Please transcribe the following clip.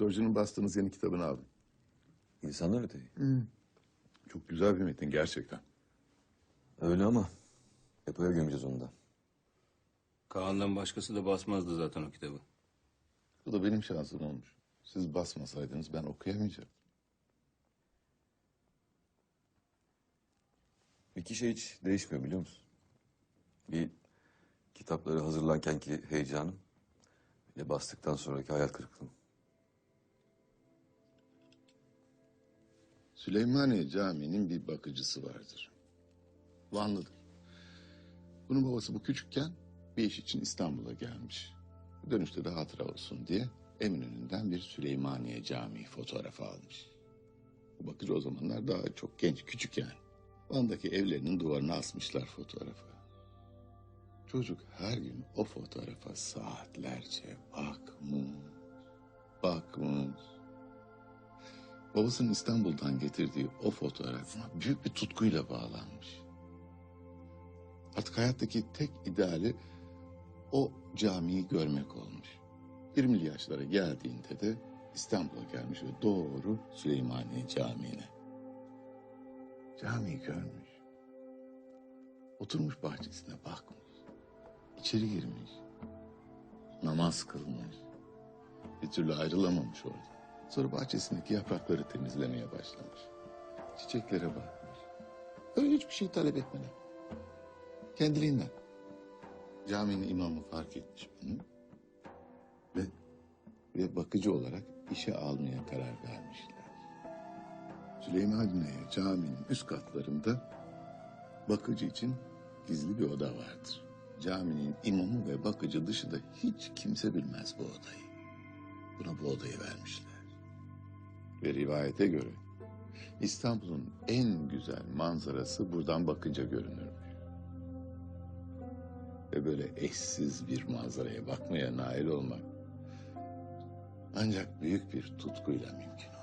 Sturgeon'un bastığınız yeni kitabını aldım. İnsanlar öteyi. Çok güzel bir metin gerçekten. Öyle ama depoya gömeceğiz onu da. Kaan'dan başkası da basmazdı zaten o kitabı. Bu da benim şansım olmuş. Siz basmasaydınız ben okuyamayacaktım. İki şey hiç değişmiyor biliyor musun? Bir kitapları hazırlarkenki heyecanım. Bir de bastıktan sonraki hayal kırıklığım. Süleymaniye Camii'nin bir bakıcısı vardır. Vanlıdır. Bunun babası bu küçükken bir iş için İstanbul'a gelmiş. Dönüşte de hatıra olsun diye Eminönü'nden bir Süleymaniye Camii fotoğrafı almış. Bu bakıcı o zamanlar daha çok genç, küçük yani. Van'daki evlerinin duvarına asmışlar fotoğrafı. Çocuk her gün o fotoğrafa saatlerce bakmış, bakmış. Babasının İstanbul'dan getirdiği o fotoğrafına büyük bir tutkuyla bağlanmış. Artık hayattaki tek ideali o camiyi görmek olmuş. 20'li yaşlara geldiğinde de İstanbul'a gelmiş ve doğru Süleymaniye Camii'ne. Camiyi görmüş. Oturmuş bahçesine bakmış. İçeri girmiş. Namaz kılmış. Bir türlü ayrılamamış orada. Sonra bahçesindeki yaprakları temizlemeye başlamış. Çiçeklere bakmış. Öyle hiçbir şey talep etmeden. Kendiliğinden. Caminin imamı fark etmiş bunu. Ve, ve bakıcı olarak işe almaya karar vermişler. Süleymaniye caminin üst katlarında bakıcı için gizli bir oda vardır. Caminin imamı ve bakıcı dışında hiç kimse bilmez bu odayı. Buna bu odayı vermişler. Ve rivayete göre İstanbul'un en güzel manzarası buradan bakınca görünürmüş. Ve böyle eşsiz bir manzaraya bakmaya nail olmak ancak büyük bir tutkuyla mümkün olur.